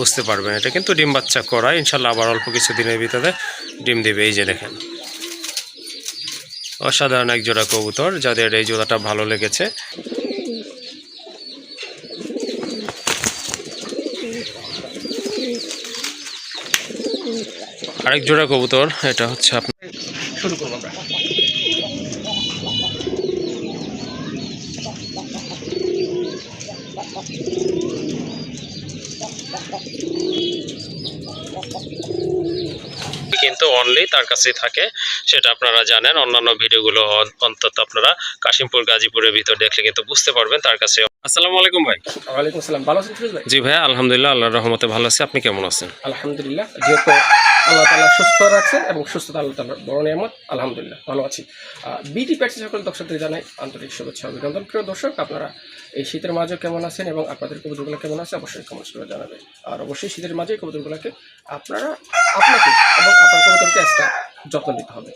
বুঝতে পারবেন এটা। কিন্তু ডিম বাচ্চা করা, ইনশাল্লাহ আবার অল্প কিছু দিনের ভিতরে ডিম দেবে। এই যে দেখেন, অসাধারণ এক জোড়া কবুতর, যাদের এই জোড়াটা ভালো লেগেছে। আরেক জোড়া কবুতর, এটা হচ্ছে আপনার শুরু করব আমরা। কিন্তু অনলি তার কাছেই থাকে, সেটা আপনারা জানেন। অন্যান্য ভিডিওগুলো অন- অন্তত আপনারা কাশিমপুর, গাজীপুরের ভিতর দেখলে কিন্তু বুঝতে পারবেন, তার কাছে আসসালামু আলাইকুম ভাই। ওয়ালাইকুম আসসালাম। ভালো আছেন ফিরোজ ভাই? জি ভাই আলহামদুলিল্লাহ আল্লাহর রহমতে ভালো আছি। আপনি কেমন আছেন? আলহামদুলিল্লাহ যেহেতু আল্লাহ তালা সুস্থ রাখছেন এবং সুস্থতা আল্লাহ তালার বড় নিয়ামত আলহামদুলিল্লাহ ভালো আছি। বিটি প্যাটসি সকল দর্শকদের জানাই আন্তরিক শুভেচ্ছা অভিনন্দন। প্রিয় দর্শক আপনারা এই শীতের মাঝে কেমন আছেন এবং আপনাদের কবুতরগুলো কেমন আছে অবশ্যই কমেন্টস করে জানাবেন। আর অবশ্যই শীতের মাঝে কবুতরগুলোকে আপনারা আপনাকে এবং আপনার কবুতরকে একটা যত্ন নিতে হবে।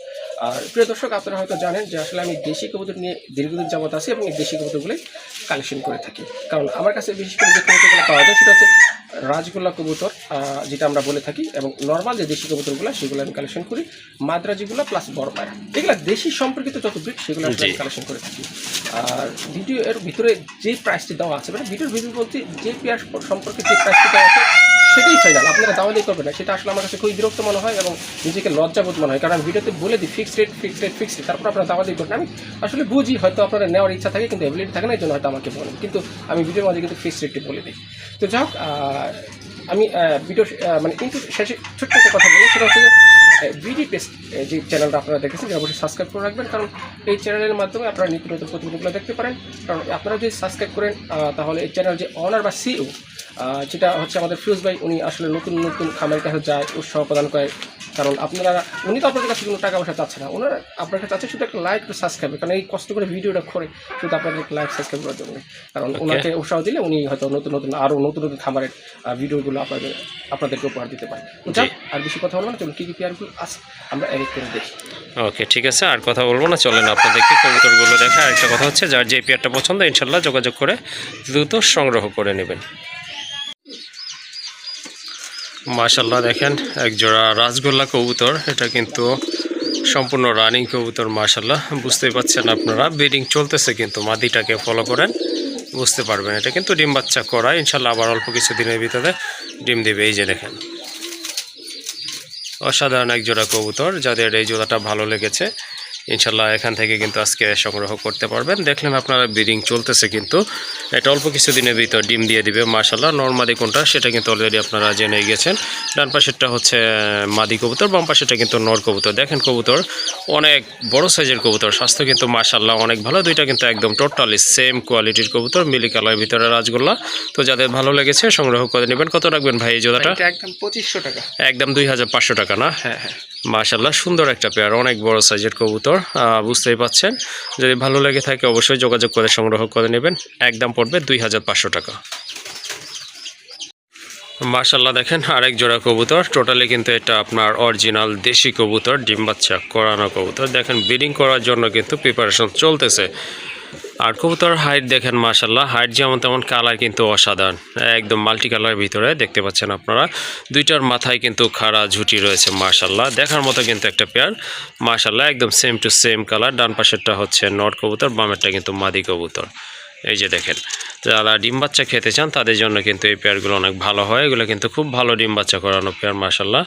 আর প্রিয় দর্শক আপনারা হয়তো জানেন যে আসলে আমি দেশি কবুতর নিয়ে দীর্ঘদিন যাবত আছি এবং এই দেশি কবুতরগুলোই কালেকশন করে থাকি। কারণ আমার কাছে বিশেষ করে যে কবুতরগুলো পাওয়া যায় সেটা হচ্ছে রাজগোল্লা কবুতর যেটা আমরা বলে থাকি এবং নর্মাল যে দেশি কবুতরগুলো সেগুলো আমি কালেকশন করি। মাদ্রাজিগুলো প্লাস বড় পায়রা এগুলো দেশি সম্পর্কিত যত ব্রিড সেগুলো আমি কালেকশন করে থাকি। আর ভিডিও এর ভিতরে যে প্রাইসটি দেওয়া আছে মানে ভিডিওর ভিডিও বলতে যে পেয়ার সম্পর্কে যে প্রাইসটি দেওয়া আছে সেটাই ফাইনাল আপনারা দাওয়ালি করবেন না। সেটা আসলে আমার কাছে খুবই বিরক্ত মনে হয় এবং নিজেকে লজ্জাবোধ মনে হয়। কারণ আমি ভিডিওতে বলে দিই fixed rate fixed rate fixed তারপর আপনারা দাওয়ালি করবেন আমি আসলে বুঝি, হয়তো আপনারা নেওয়ার ইচ্ছা থাকে, কিন্তু অ্যাভেলেবল থাকে না এই জন্য হয়তো আমাকে বলেন। কিন্তু আমি ভিডিওর মাঝে কিন্তু ফিক্সড রেটটি বলে দিই। তো যাই হোক আমি ভিডিও মানে কিন্তু শেষে ছোট্ট একটা কথা বলি। সেটা হচ্ছে যে বিডি পেস যে চ্যানেলটা আপনারা দেখেছেন অবশ্যই সাবস্ক্রাইব করে রাখবেন। কারণ এই চ্যানেলের মাধ্যমে আপনারা নিত্য নতুন প্রতিবেদনগুলো দেখতে পারেন। কারণ আপনারা যদি সাবস্ক্রাইব করেন তাহলে এই চ্যানেল যে অনার বা সিও যেটা হচ্ছে আমাদের ফিরোজ ভাই, উনি আসলে নতুন নতুন খামারের কাছে যায়, উৎসাহ প্রদান করে। কারণ আপনারা উনি তো আপনাদের কাছে কোনো টাকা পয়সা চাচ্ছে না। ওনারা আপনার কাছে চাচ্ছে শুধু একটা লাইক সাবস্ক্রাইব কারণ এই কষ্ট করে ভিডিওটা করে শুধু আপনাদের লাইক সাবস্ক্রাইব করার জন্য। কারণ ওনাকে উৎসাহ দিলে উনি হয়তো নতুন নতুন আরও নতুন নতুন খামারের আহ, ভিডিওগুলো আপনাদের আপনাদেরকে উপহার দিতে পারে। যাক, আর বেশি কথা বলব না চলুন কী কী পেয়ারগুলো আছে আমরা এক করে দেখি। ওকে ঠিক আছে আর কথা বলব না চলেন আপনাদেরকে কবুতরগুলো দেখা আরেকটা কথা হচ্ছে যার যে পেয়ারটা পছন্দ ইনশাল্লাহ যোগাযোগ করে দ্রুত সংগ্রহ করে নেবেন। মাশাল্লাহ দেখেন, এক জোড়া রাজগোল্লা কবুতর। এটা কিন্তু সম্পূর্ণ রানিং কবুতর মাশাল্লাহ বুঝতেই পাচ্ছেন আপনারা, ব্রিডিং চলতেছে কিন্তু, মাদিটাকে ফলো করেন, বুঝতে পারবেন। এটা কিন্তু ডিম বাচ্চা করা ইনশাল্লাহ আবার অল্প কিছু দিনের ভিতরে ডিম দেবে। এই যে দেখেন, অসাধারণ এক জোড়া কবুতর, যাদের এই জোড়াটা ভালো লেগেছে। ইনশাল্লাহ এখান থেকে কিন্তু আজকে সংগ্রহ করতে পারবেন। দেখলেন আপনারা ব্রিডিং চলতেছে কিন্তু। এটা অল্প কিছু দিনের ভিতর ডিম দিয়ে দিবে মাশাল্লাহ নর্মাদি কোনটা সেটা কিন্তু অলরেডি আপনারা জেনে গেছেন। ডান পাশেরটা হচ্ছে মাদি কবুতর বাম পাশেরটা কিন্তু নর কবুতর। দেখেন কবুতর অনেক বড় সাইজের কবুতর। স্বাস্থ্য কিন্তু মাশাল্লাহ অনেক ভালো। দুইটা কিন্তু একদম টোটালি সেম কোয়ালিটির কবুতর মিলি কালার ভিতরে রাজগোল্লা। তো যাদের ভালো লেগেছে সংগ্রহ করে নেবেন। কত রাখবেন ভাই এই জোড়াটা? একদম পঁচিশশো টাকা। একদম দুই হাজার পাঁচশো টাকা না? হ্যাঁ হ্যাঁ। মাশাল্লাহ সুন্দর একটা পেয়ার, অনেক বড় সাইজের কবুতর। বুঝতেই পাচ্ছেন। যদি ভালো লেগে থাকে অবশ্যই যোগাযোগ করে সংগ্রহ করে নেবেন। একদম পড়বে দুই হাজার পাঁচশো টাকা। মাশাল্লাহ দেখেন আরেক জোড়া কবুতর। টোটালি কিন্তু এটা আপনার অরিজিনাল দেশি কবুতর, ডিম বাচ্চা, করানো কবুতর। দেখেন ব্রিডিং করার জন্য কিন্তু প্রিপারেশন চলতেছে। আর কবুতর হাইট দেখেন মাশাল্লাহ হাইট যেমন তেমন কালার কিন্তু অসাধারণ। একদম মাল্টি কালারের ভিতরে দেখতে পাচ্ছেন আপনারা। দুইটার মাথায় কিন্তু খাড়া ঝুটি রয়েছে মাশাল্লাহ দেখার মতো কিন্তু একটা পেয়ার মাশাল্লাহ একদম সেম টু সেম কালার ডান পাশেরটা হচ্ছে নট কবুতর, বামেরটা কিন্তু মাদি কবুতর। এই যে দেখেন যারা ডিম বাচ্চা খেতে চান তাদের জন্য কিন্তু এই পেয়ারগুলো অনেক ভালো হয়। এগুলো কিন্তু খুব ভালো ডিম বাচ্চা করানো পেয়ার মাশাল্লাহ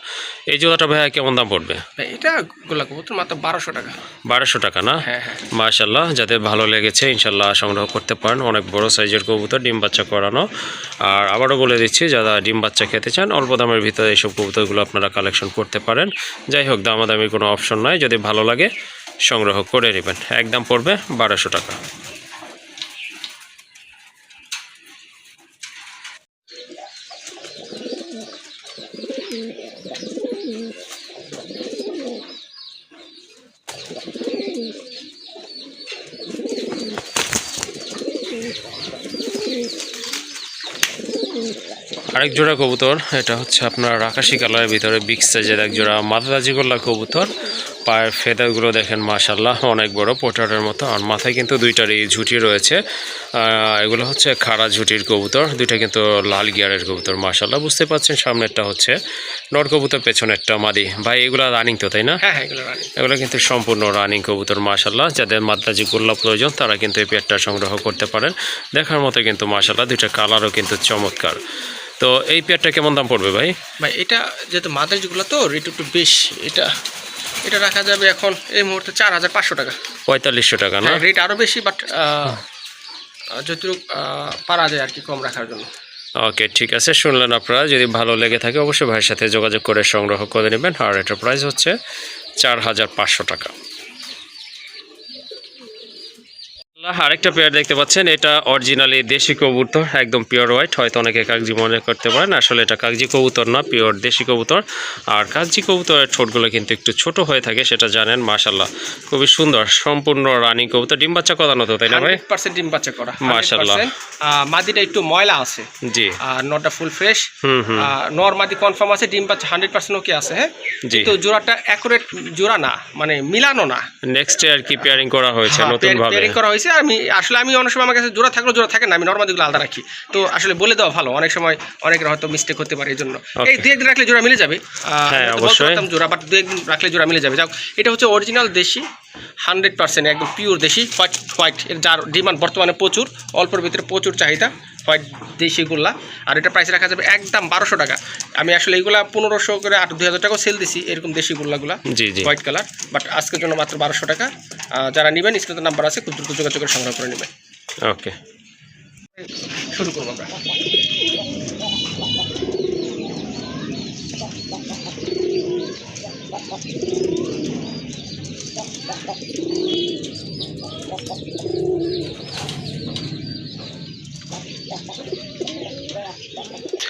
এই জোড়াটা ভাইয়া কেমন দাম পড়বে? এটা গোলা কবুতর মাত্র বারোশো টাকা। বারোশো টাকা না? হ্যাঁ হ্যাঁ। যাদের ভালো লেগেছে ইনশাল্লাহ সংগ্রহ করতে পারেন। অনেক বড় সাইজের কবুতর ডিম বাচ্চা করানো। আর আবারও বলে দিচ্ছি যারা ডিম বাচ্চা খেতে চান অল্প দামের ভিতরে এইসব কবুতরগুলো আপনারা কালেকশন করতে পারেন। যাই হোক দামাদামির কোনো অপশন নয় যদি ভালো লাগে সংগ্রহ করে নেবেন। একদম পড়বে বারোশো টাকা। আরেক জোড়া কবুতর, এটা হচ্ছে আপনার আকাশি কালারের ভিতরে বিগ সাইজের এক জোড়া মাদাদাজি গোল্লা কবুতর। পায়ের ফেদারগুলো দেখেন মাশাল্লাহ অনেক বড় পোটারের মতো। আর মাথায় কিন্তু দুইটারই ঝুঁটি রয়েছে। এগুলো হচ্ছে খাড়া ঝুটির কবুতর দুইটা কিন্তু লাল গিয়ারের কবুতর মাশাল্লাহ বুঝতে পারছেন সামনেরটা হচ্ছে নর কবুতর পেছনেরটা মাদি। ভাই এগুলো রানিং তো তাই না? হ্যাঁ হ্যাঁ এগুলো কিন্তু সম্পূর্ণ রানিং কবুতর মাশাল্লাহ যাদের মাদ্রাজি গোল্লা প্রয়োজন তারা কিন্তু এই পেয়ারটা সংগ্রহ করতে পারেন। দেখার মতো কিন্তু মাশাল্লাহ দুইটা কালারও কিন্তু চমৎকার। তো এই পেয়ারটা কেমন দাম পড়বে ভাই? ভাই এটা যেহেতু মাদার যেগুলো তো রেট একটু বেশি এটা এটা রাখা যাবে এখন এই মুহূর্তে চার হাজার পাঁচশো টাকা। পঁয়তাল্লিশশো টাকা না? রেট আরও বেশি বাট যতটুকু পারা যায় আর কি কম রাখার জন্য। ওকে ঠিক আছে। শুনলেন আপনারা যদি ভালো লেগে থাকে অবশ্যই ভাইয়ের সাথে যোগাযোগ করে সংগ্রহ করে নেবেন। আর এটার প্রাইস হচ্ছে চার হাজার পাঁচশো টাকা। আরেকটা পেয়ার দেখতে পাচ্ছেন। এটা অরিজিনালি দেশি কবুতর একদম পিওর হোয়াইট হয়তো অনেকে কাগজি মনে করতে পারেন আসলে এটা কাগজি কবুতর না পিওর দেশি কবুতর। আর কাগজি কবুতরের ঠোঁটগুলো কিন্তু একটু ছোট হয়ে থাকে সেটা জানেন মাশাল্লাহ খুবই সুন্দর সম্পূর্ণ রানিং কবুতর। ডিম বাচ্চা কদানো তো তাই না ভাই? পার্সেন্ট ডিম বাচ্চা করা মাশাআল্লাহ। 100% আহ, মাদিটা একটু ময়লা আছে। জি। আর নটটা ফুল ফ্রেশ হুম হুম। নর মাদি কনফার্ম আছে ডিম বাচ্চা হান্ড্রেড পার্সেন্ট ওকে আছে হ্যাঁ? জি। তো জোড়াটা অ্যাকুরেট জোড়া না মানে মিলানো না। নেক্সট আর কি পেয়ারিং করা হয়েছে হ্যাঁ, নতুন ভাবে পেয়ারিং করা হয়েছে আমি আসলে আমি অনেক সময় আমার কাছে জোড়া থাকলেও জোড়া থাকে না আমি নর্মাদিগুলো আলাদা রাখি। তো আসলে বলে দেওয়া ভালো অনেক সময় অনেকের হয়তো মিস্টেক হতে পারে এই জন্য এই দু একদিন রাখলে জোড়া মিলে যাবে। হ্যাঁ, জোড়া বাট দু একদিন রাখলে জোড়া মিলে যাবে। যাও এটা হচ্ছে অরিজিনাল দেশি হান্ড্রেড পার্সেন্ট একদম পিওর দেশি হোয়াইট হোয়াইট এর যার ডিমান্ড বর্তমানে প্রচুর অল্পের ভিতরে প্রচুর চাহিদা হোয়াইট দেশি দেশিগুলা আর এটা প্রাইস রাখা যাবে একদম বারোশো টাকা। আমি আসলে এইগুলা পনেরোশো করে আট দুই হাজার টাকাও সেল দিছি এরকম দেশিগুলাগুলা জি জি। হোয়াইট কালার বাট আজকের জন্য মাত্র বারোশো টাকা। যারা নেবেন স্ক্রিনে নাম্বার আছে খুব দ্রুত যোগাযোগ করে সংগ্রহ করে নেবেন। ওকে। শুরু করব আমরা।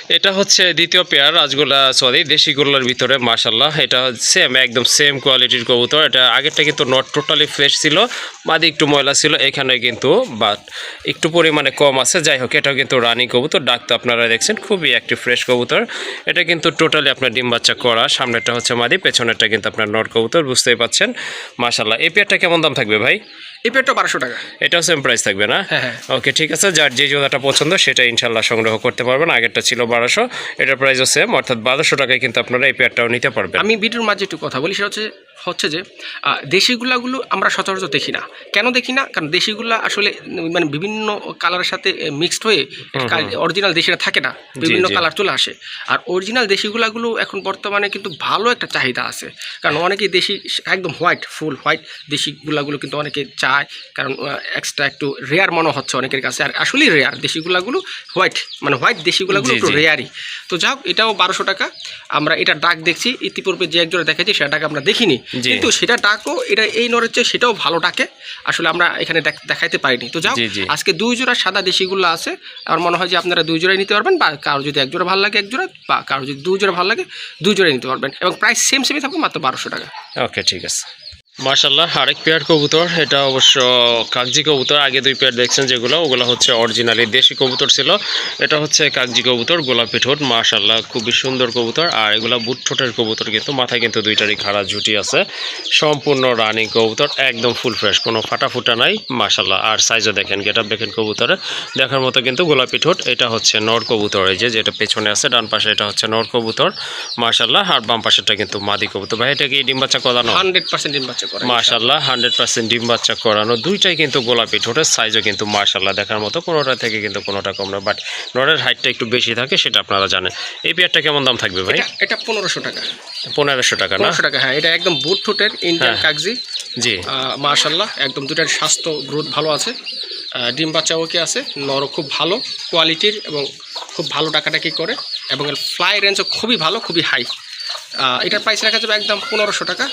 এটা হচ্ছে দ্বিতীয় পেয়ার রাজগোলা সরি দেশি গোল্লার ভিতরে মাশাল্লাহ এটা সেম একদম সেম কোয়ালিটির কবুতর। এটা আগেরটা কিন্তু নট টোটালি ফ্রেশ ছিল, মাদি একটু ময়লা ছিল, এখানে কিন্তু বাট একটু পরিমাণে কম আছে। যাই হোক, এটাও কিন্তু রানি কবুতর, ডাক তো আপনারা দেখছেন, খুবই একটি ফ্রেশ কবুতর। এটা কিন্তু টোটালি আপনার ডিম বাচ্চা করা, সামনেরটা হচ্ছে মাদি, পেছনেরটা কিন্তু আপনার নট কবুতর, বুঝতেই পাচ্ছেন মাশাল্লাহ এই পেয়ারটা কেমন দাম থাকবে ভাই? এই পেটটা বারোশো টাকা। এটাও সেম প্রাইস থাকবে না? হ্যাঁ হ্যাঁ। ওকে ঠিক আছে যার যে জোড়াটা পছন্দ সেটা ইনশাল্লাহ সংগ্রহ করতে পারবেন। আগেরটা ছিল বারোশো এটার প্রাইসও সেম অর্থাৎ বারোশো টাকায় কিন্তু আপনারা এই পেয়ারটাও নিতে পারবেন। আমি ভিডিওর মাঝে একটু কথা বলি সেটা হচ্ছে হচ্ছে যে দেশিগুলাগুলো আমরা সচরাচর দেখি না। কেন দেখি না? কারণ দেশিগুলা আসলে মানে বিভিন্ন কালারের সাথে মিক্সড হয়ে অরিজিনাল দেশিরা থাকে না। বিভিন্ন কালার চলে আসে। আর অরিজিনাল দেশিগুলাগুলো এখন বর্তমানে কিন্তু ভালো একটা চাহিদা আছে। কারণ অনেকেই দেশি একদম হোয়াইট ফুল হোয়াইট দেশিগুলাগুলো কিন্তু অনেকে চায়। কারণ এক্সট্রা একটু রেয়ার মনে হচ্ছে অনেকের কাছে। আর আসলেই রেয়ার দেশিগুলাগুলো হোয়াইট মানে হোয়াইট দেশিগুলাগুলো একটু রেয়ারই তো যাই হোক এটাও বারোশো টাকা। আমরা এটা ডাক দেখছি। ইতিপূর্বে যে একজোড়া দেখেছি সেটা আমরা দেখিনি। কিন্তু সেটা ডাকও এটা এই নরের চেয়ে সেটাও ভালো ডাকে। আসলে আমরা এখানে দেখাইতে পারিনি। তো যাও। আজকে দুই জোড়া সাদা দেশিগুলো আছে। আমার মনে হয় যে আপনারা দুই জোড়াই নিতে পারবেন বা কারও যদি এক জোড়া ভালো লাগে এক জোড়া বা কারও যদি দুই জোড়া ভালো লাগে দুই জোড়াই নিতে পারবেন। এবং প্রাইস সেম সেমই থাকবে মাত্র বারোশো টাকা। ওকে ঠিক আছে। মার্শাল্লাহ আরেক পেয়ার কবুতর, এটা অবশ্য কাগজি কবুতর, আগে দুই পেয়ার দেখছেন যেগুলো, ওগুলো হচ্ছে অরিজিনালি দেশি কবুতর ছিল। এটা হচ্ছে কাগজি কবুতর, গোলাপি ঠোঁট মার্শাল্লাহ খুবই সুন্দর কবুতর। আর এগুলো বুট ঠোঁটের কবুতর কিন্তু, মাথায় কিন্তু দুইটারই খাড়া ঝুটি আছে। সম্পূর্ণ রানিং কবুতর, একদম ফুল ফ্রেশ কোনো ফাটা ফুটা নাই মার্শাল্লাহ আর সাইজও দেখেন গেট আপ দেখেন কবুতরে। দেখার মতো কিন্তু গোলাপি ঠোঁট, এটা হচ্ছে নর কবুতর, এই যে, যেটা পেছনে আছে, ডান পাশে এটা হচ্ছে নর কবুতর মার্শাল্লাহ আর বাম পাশেরটা কিন্তু মাদি কবুতর। ভাই, এটা কি ডিম বাচ্চা কদানো হান্ড্রেড পার্সেন্ট ডিম বাচ্চা করে মাশাল্লাহ হান্ড্রেড পার্সেন্ট ডিম বাচ্চা করানো। দুইটাই কিন্তু গোলাপি ঠোঁটের সাইজও কিন্তু মাশাল্লাহ দেখার মতো। কোনোটা থেকে কিন্তু কোনোটা কম না। বাট নরের হাইটটা একটু বেশি থাকে সেটা আপনারা জানেন। এই পেয়ারটা কেমন দাম থাকবে ভাই? এটা পনেরোশো টাকা। পনেরোশো টাকা না? টাকা হ্যাঁ। এটা একদম বুট ফুটের ইন্ডিয়ান। কাগজি। জি। মাশাল্লাহ একদম দুটার স্বাস্থ্য গ্রোথ ভালো আছে। ডিম বাচ্চা ওকে আছে। নরও খুব ভালো কোয়ালিটির এবং খুব ভালো টাকাটাকি করে। এবং এর ফ্লাই রেঞ্জও খুবই ভালো খুবই হাই এটার প্রাইস রাখা যাবে একদম পনেরোশো টাকা।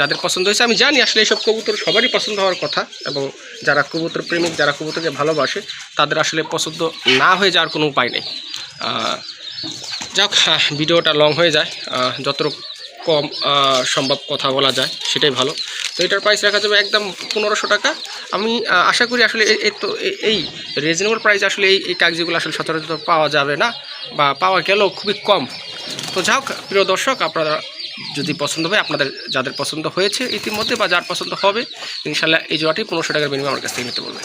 যাদের পছন্দ হয়েছে আমি জানি আসলে এইসব কবুতর সবারই পছন্দ হওয়ার কথা এবং যারা কবুতর প্রেমিক যারা কবুতরকে ভালোবাসে তাদের আসলে পছন্দ না হয়ে যাওয়ার কোনো উপায় নেই। যাক আহ, ভিডিওটা লং হয়ে যায়। যত কম সম্ভব কথা বলা যায় সেটাই ভালো। তো এটার প্রাইস রাখা যাবে একদম পনেরোশো টাকা। আমি আশা করি আসলে এই তো এই রিজনেবল প্রাইস আসলে এই এই কাগজিগুলো আসলে সচরাচর পাওয়া যাবে না বা পাওয়া গেলেও খুবই কম। তো যাক প্রিয় দর্শক আপনারা যদি পছন্দ হয়, আপনাদের যাদের পছন্দ হয়েছে ইতিমধ্যে বা যার পছন্দ হবে ইনশাল্লাহ এই জোড়াটি পনেরোশো টাকার বিনিময়ে আমার কাছ থেকে নিতে বলবেন।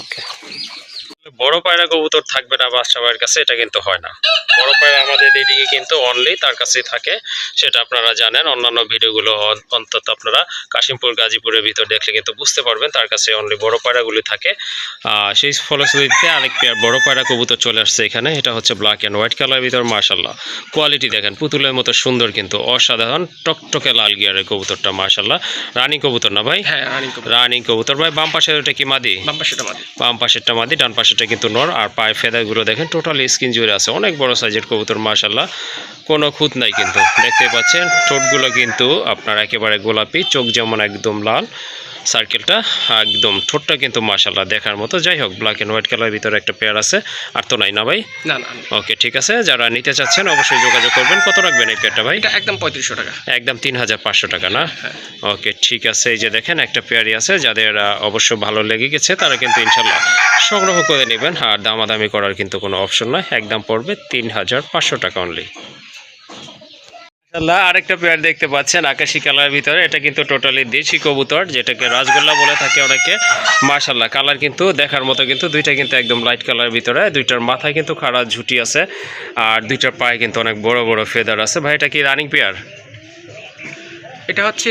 ওকে বড় পায়রা কবুতর থাকবে না বাদশা ভাইয়ের কাছে এটা কিন্তু হয় না। বড় পায়রা আমাদের এদিকে কিন্তু অনলি তার কাছেই থাকে সেটা আপনারা জানেন। অন্যান্য ভিডিওগুলো অন্তত আপনারা কাশিমপুর গাজীপুরের ভিতর দেখলে কিন্তু বুঝতে পারবেন তার কাছে অনলি বড় পায়রাগুলি থাকে। সেই ফলশ্রুতিতে আরেক পেয়ার বড় পায়রা কবুতর চলে আসছে এখানে এটা হচ্ছে ব্ল্যাক অ্যান্ড হোয়াইট কালারের ভিতর মার্শাল্লাহ কোয়ালিটি দেখেন পুতুলের মতো সুন্দর কিন্তু অসাধারণ টকটকে লাল গিয়ারের কবুতরটা মার্শাল্লাহ রানী কবুতর না ভাই? হ্যাঁ রানিং কবুতর। ভাই বাম পাশের ওটা কি মাদি? বাম পাশেটা মাদি। বাম পাশেরটা মাদি ডান পাশেরটা কিন্তু নর, আর পায়ে ফেদাগুলো দেখেন টোটাল স্কিন জুড়ে আছে। অনেক বড় সাইজের কবুতর মাশাল্লাহ কোনো খুঁত নাই কিন্তু। দেখতে পাচ্ছেন, ঠোঁটগুলো কিন্তু আপনার একেবারে গোলাপি, চোখ যেমন একদম লাল। সার্কেলটা একদম ঠোঁটটা কিন্তু মাশাল্লাহ দেখার মতো। যাই হোক ব্ল্যাক অ্যান্ড হোয়াইট কালারের ভিতরে একটা পেয়ার আছে। আর তো নাই না ভাই? না না। ওকে ঠিক আছে। যারা নিতে চাচ্ছেন অবশ্যই যোগাযোগ করবেন। কত রাখবেন এই পেয়ারটা ভাই? এটা একদম পঁয়ত্রিশশো টাকা। একদম তিন হাজার পাঁচশো টাকা না? হ্যাঁ। ওকে ঠিক আছে। এই যে দেখেন একটা পেয়ারি আছে। যাদের অবশ্য ভালো লেগে গেছে তারা কিন্তু ইনশাল্লাহ সংগ্রহ করে নেবেন। আর দামাদামি করার কিন্তু কোনো অপশন নয় একদম পড়বে তিন হাজার পাঁচশো টাকা অনলি মাশাআল্লাহ, আরেকটা পেয়ার দেখতে পাচ্ছেন আকাশি কালারের ভিতরে। এটা কিন্তু টোটালি দেশি কবুতর যেটাকে রাজগোল্লা বলে থাকে অনেকে। মার্শাল্লাহ কালার কিন্তু দেখার মতো কিন্তু দুইটা কিন্তু একদম লাইট কালারের ভিতরে। দুইটার মাথায় কিন্তু খাড়া ঝুটি আছে আর দুইটার পায়ে কিন্তু অনেক বড় বড় ফেদার আছে। ভাই এটা কি রানিং পেয়ার এটা হচ্ছে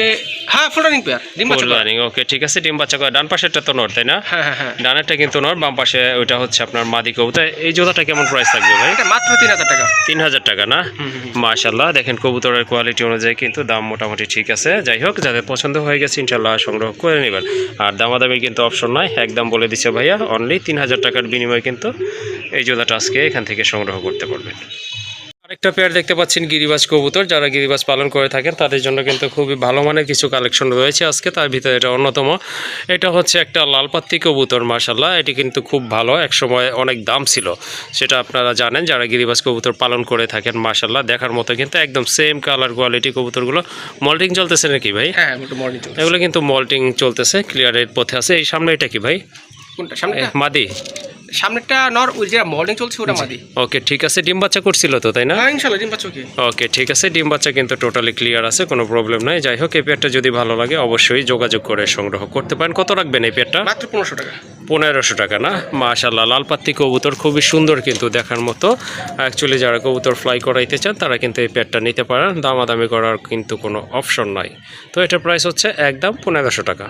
হ্যাঁ ফুল রানিং পেয়ার ডিম বাচ্চা করা। রানিং ওকে ঠিক আছে ডিম বাচ্চা করে ডান পাশেরটা তো নর তাই না? হ্যাঁ হ্যাঁ হ্যাঁ। ডানেরটা কিন্তু নর বাম পাশে ওইটা হচ্ছে আপনার মাদি কবুতর। এই জোড়াটা কেমন প্রাইস থাকবে ভাই? এটা মাত্র তিন হাজার টাকা। তিন হাজার টাকা না? মাশাল্লাহ দেখেন কবুতরের কোয়ালিটি অনুযায়ী কিন্তু দাম মোটামুটি ঠিক আছে। যাই হোক যাদের পছন্দ হয়ে গেছে ইনশাল্লাহ সংগ্রহ করে নেবেন। আর দামাদামির কিন্তু অপশন নাই একদম বলে দিচ্ছে ভাইয়া অনলি তিন হাজার টাকার বিনিময়ে কিন্তু এই জোড়াটা আজকে এখান থেকে সংগ্রহ করতে পারবেন। আরেকটা পেয়ার দেখতে পাচ্ছেন গিরিবাস কবুতর যারা গিরিবাস পালন করে থাকেন তাদের জন্য কিন্তু খুবই ভালো মানের কিছু কালেকশন রয়েছে আজকে। তার ভিতরে এটা অন্যতম। এটা হচ্ছে একটা লালপাত্তি কবুতর মার্শাল্লাহ এটি কিন্তু খুব ভালো। একসময় অনেক দাম ছিল। সেটা আপনারা জানেন যারা গিরিবাস কবুতর পালন করে থাকেন মার্শাল্লাহ দেখার মতো কিন্তু একদম সেম কালার কোয়ালিটি কবুতরগুলো। মল্টিং চলতেছে নাকি ভাই? হ্যাঁ এগুলো কিন্তু মল্টিং চলতেছে ক্লিয়ারের পথে আছে। এই সামনে এটা কি ভাই? কোনটা? এ, মাদি। সামনেটা নর ওই যেটা মর্নিং চলছে ওটা মাদি। ওকে ঠিক আছে ডিম বাচ্চা করছিল তো তাই না? হ্যাঁ ইনশাল্লাহ ডিম বাচ্চা কি? ওকে ঠিক আছে ডিম বাচ্চা কিন্তু টোটালি ক্লিয়ার আছে কোনো প্রবলেম নাই। যাই হোক এই পেয়ারটা যদি ভালো লাগে অবশ্যই যোগাযোগ করে সংগ্রহ করতে পারেন। কত রাখবেন এই পেয়ারটা? মাত্র পনেরোশো টাকা। পনেরোশো টাকা না? মাশাল্লাহ লালপাত্তি কবুতর খুবই সুন্দর কিন্তু দেখার মতো। অ্যাকচুয়ালি যারা কবুতর ফ্লাই করাইতে চান তারা কিন্তু এই পেয়ারটা নিতে পারেন। দামাদামি করার কিন্তু কোনো অপশন নাই। তো এটার প্রাইস হচ্ছে একদম পনেরোশো টাকা।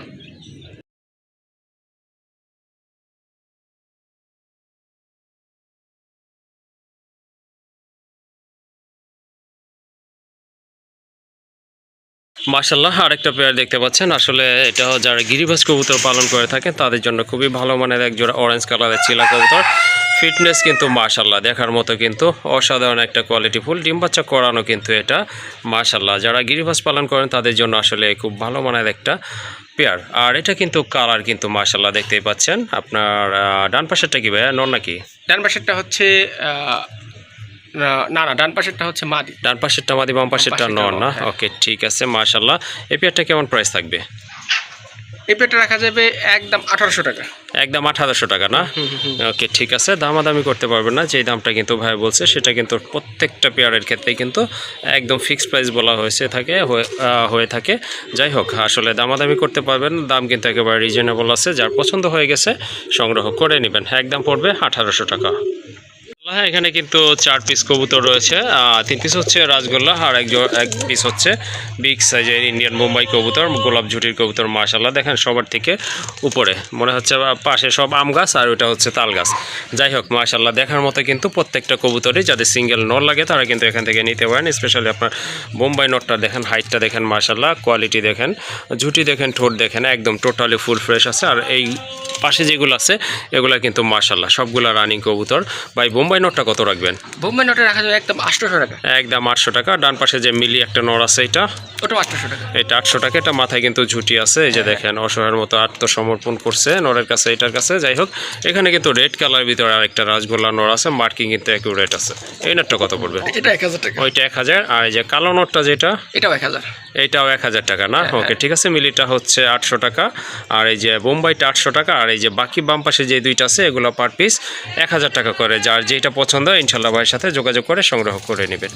মাশাল্লাহ আরেকটা পেয়ার দেখতে পাচ্ছেন। আসলে এটা যারা গিরিবাজ কবুতর পালন করে থাকেন, তাদের জন্য খুবই ভালো মানের এক জোড়া অরেঞ্জ কালারের চিলা কবুতর। ফিটনেস কিন্তু মাশাল্লাহ দেখার মতো কিন্তু অসাধারণ একটা কোয়ালিটি ফুল। ডিম বাচ্চা করানো কিন্তু এটা মাশাল্লাহ যারা গিরিবাস পালন করেন, তাদের জন্য আসলে খুব ভালো মানের একটা পেয়ার আর এটা কিন্তু কালার কিন্তু মাশাল্লাহ দেখতেই পাচ্ছেন। আপনার ডান পাশেরটা কি ভাইয়া? নন নাকি? ডান পাশেরটা হচ্ছে না না ডান পাশেরটা হচ্ছে মাদি। ডান পাশেরটা মাদি বাম পাশেরটা নর না? হ্যাঁ। ওকে ঠিক আছে মাশাল্লাহ এই পেয়ারটা কেমন প্রাইস থাকবে? এই রাখা যাবে একদম আঠারোশো টাকা। একদম আঠারোশো টাকা না? ওকে ঠিক আছে দামাদামি করতে পারবেন না। যেই দামটা কিন্তু ভাই বলছে সেটা কিন্তু প্রত্যেকটা পেয়ারের ক্ষেত্রেই কিন্তু একদম ফিক্সড প্রাইস বলা হয়েছে থাকে হয়ে হয়ে থাকে। যাই হোক আসলে দামাদামি করতে পারবেন দাম কিন্তু একেবারে রিজনেবল আছে। যার পছন্দ হয়ে গেছে সংগ্রহ করে নেবেন। একদম পড়বে আঠারোশো টাকা। হ্যাঁ এখানে কিন্তু চার পিস কবুতর রয়েছে। তিন পিস হচ্ছে রাজগোল্লা আর এক জো- এক পিস হচ্ছে বিগ সাইজের ইন্ডিয়ান মুম্বাই কবুতর, গোলাপ ঝুটির কবুতর মাশাল্লাহ দেখেন সবার থেকে উপরে, মনে হচ্ছে পাশে সব আম গাছ আর ওটা হচ্ছে তাল গাছ। যাই হোক মাশাল্লাহ দেখার মতো কিন্তু প্রত্যেকটা কবুতরই যাদের সিঙ্গেল নর লাগে, তারা কিন্তু এখান থেকে নিতে পারেন। স্পেশালি আপনার বোম্বাই নটটা দেখেন হাইটটা দেখেন মাশাল্লাহ কোয়ালিটি দেখেন, ঝুটি দেখেন, ঠোঁট দেখেন, একদম টোটালি ফুল ফ্রেশ আছে। আর এই পাশে যেগুলো আছে, এগুলো কিন্তু মাশাল্লাহ সবগুলা রানিং কবুতর। ভাই বোম্বাই নটটা কত রাখবেন? বোম্বাই নোটে রাখা যাবে একদম আটশোশো টাকা। একদম আটশো টাকা। ডান পাশে যে মিলি একটা নর আছে এটা? ওটাও আটশোশো টাকা। এটা আটশো টাকা এটা মাথায় কিন্তু ঝুটি আছে। এই যে দেখেন অসহায়ের মতো আত্মসমর্পণ করছে নরের কাছে এটার কাছে। যাই হোক এখানে কিন্তু রেড কালার ভিতরে আরেকটা রাজগোল্লা নর আছে মার্কিং কিন্তু অ্যাকুরেট আছে। এই নটটা কত পড়বে? এটা এক হাজার টাকা। ওইটা এক হাজার। আর এই যে কালো নটটা যেটা? এটাও এক হাজার। এইটাও এক হাজার টাকা না? ওকে ঠিক আছে মিলিটা হচ্ছে আটশো টাকা। আর এই যে বোম্বাইটা আটশো টাকা আর এই যে বাকি বাম পাশে যে দুইটা আছে এগুলো পার পিস এক হাজার টাকা করে। যার যেটা পছন্দ হয় ইনশাল্লাহ ভাইয়ের সাথে যোগাযোগ করে সংগ্রহ করে নেবেন।